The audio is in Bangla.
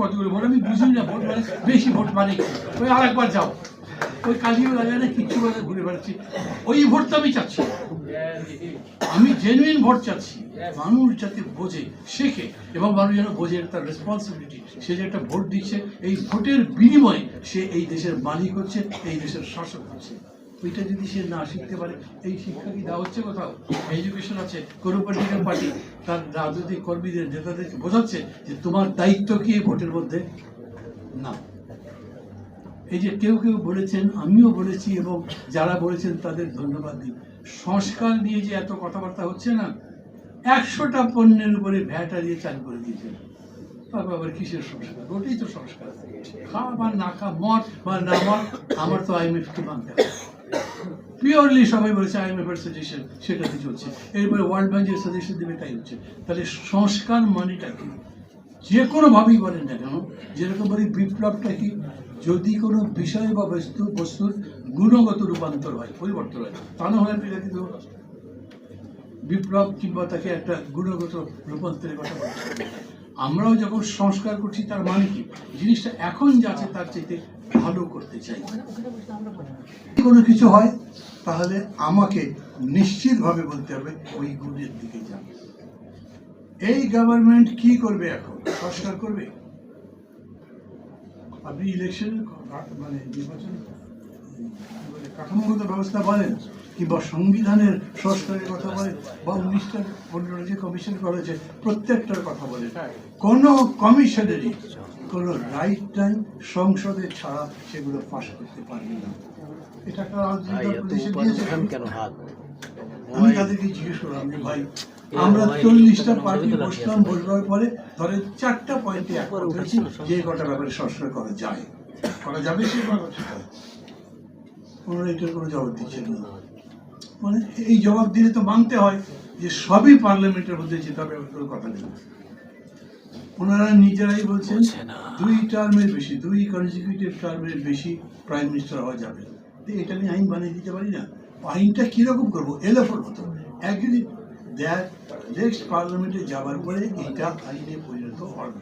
কতগুলো ভোট আমি বুঝি না ভোট মানে বেশি ভোট মানে? ওই আরেকবার যাও। ওই কালিও লাগে না, কিচ্ছু বলে ঘুরে বেড়াচ্ছি। ওই ভোট তো আমি চাচ্ছি। আমি জেনুইন ভোট চাচ্ছি। মানুষ যাতে বোঝে, শেখে, এবং মানুষ যেন বোঝে তার রেসপন্সিবিলিটি সে যে একটা ভোট দিচ্ছে, এই ভোটের বিনিময়ে সে এই দেশের মালিক হচ্ছে, এই দেশের শাসক হচ্ছে। ওইটা যদি সে না শিখতে পারে, এই শিক্ষা কি দেওয়া হচ্ছে কোথাও? এডুকেশন আছে কোনো পলিটিক্যাল পার্টি তার রাজনৈতিক কর্মীদের, নেতাদেরকে বোঝাচ্ছে যে তোমার দায়িত্ব কি এই ভোটের মধ্যে? না। এই যে কেউ কেউ বলেছেন, আমিও বলেছি এবং যারা বলেছেন তাদের ধন্যবাদ দিই। সংস্কার নিয়ে যে এত কথাবার্তা হচ্ছে না, একশোটা পণ্যের উপরে ভ্যাট দিয়ে চালু করে দিয়েছেন। তারপর আবার কিসের সংস্কার? ওটাই তো সংস্কার। খা বা না খা মদ বা না মদ, আমার তো আইএমএফকে মানতে হবে। পিওরলি সবাই বলেছে আইএমএফ এর সাজেশন সেটাতে চলছে। এরপরে ওয়ার্ল্ড ব্যাংকের সাজেশন দেবে, তাই হচ্ছে। তাহলে সংস্কার মানেটা কি? যে কোনোভাবেই বলেন না কেন, যেরকম বলি, বিপ্লবটা কি? যদি কোনো বিষয় বা বস্তু, বস্তুর গুণগত রূপান্তর হয়, পরিবর্তন হয়, তা না হলে আপনি কিন্তু বিপ্লব কিংবা তাকে একটা গুণগত রূপান্তরের কথা বলছি আমরাও যখন সংস্কার করছি, তার মানে কি? জিনিসটা এখন যা আছে, তার চাইতে ভালো করতে চাই। কোনো কিছু হয়, তাহলে আমাকে নিশ্চিতভাবে বলতে হবে, ওই গুণের দিকে যান। এই গভর্নমেন্ট কি করবে এখন? সংস্কার করবে? আপনি ইলেকশন মানে নির্বাচন কাঠামোগত ব্যবস্থা বলেন কিংবা সংবিধানের সংস্কারের কথা বলেন বা উনিশটা পনেরো যে কমিশন করেছে প্রত্যেকটার কথা বলেন। কোনো কমিশনেরই কোনো রাইট টাইম সংসদে ছাড়া সেগুলো পাশ করতে পারবে না। এটা একটা আমি তাদেরকে জিজ্ঞেস করলাম যে ভাই আমরা চল্লিশটা পার্টি বসলাম বসবার পরে ধরেন চারটা পয়েন্টে এক যে কটা ব্যাপারে সংস্কার করা যায় করা যাবে সে ওনারা এটার কোনো জবাব দিচ্ছেন না। মানে এই জবাব দিলে তো মানতে হয় যে সবই পার্লামেন্টের মধ্যে যেতে হবে কোনো কথা নেই। ওনারা নিজেরাই বলছেন দুই টার্মের বেশি দুই কনজিকিউটিভ টার্মের বেশি প্রাইম মিনিস্টার হওয়া যাবে। এটা নিয়ে আইন বানিয়ে দিতে পারি না। আইনটা কীরকম করব? এলোফোর মতো। একদিন দেখ নেক্সট পার্লামেন্টে যাবার পরে এটা আইনে পরিণত হবে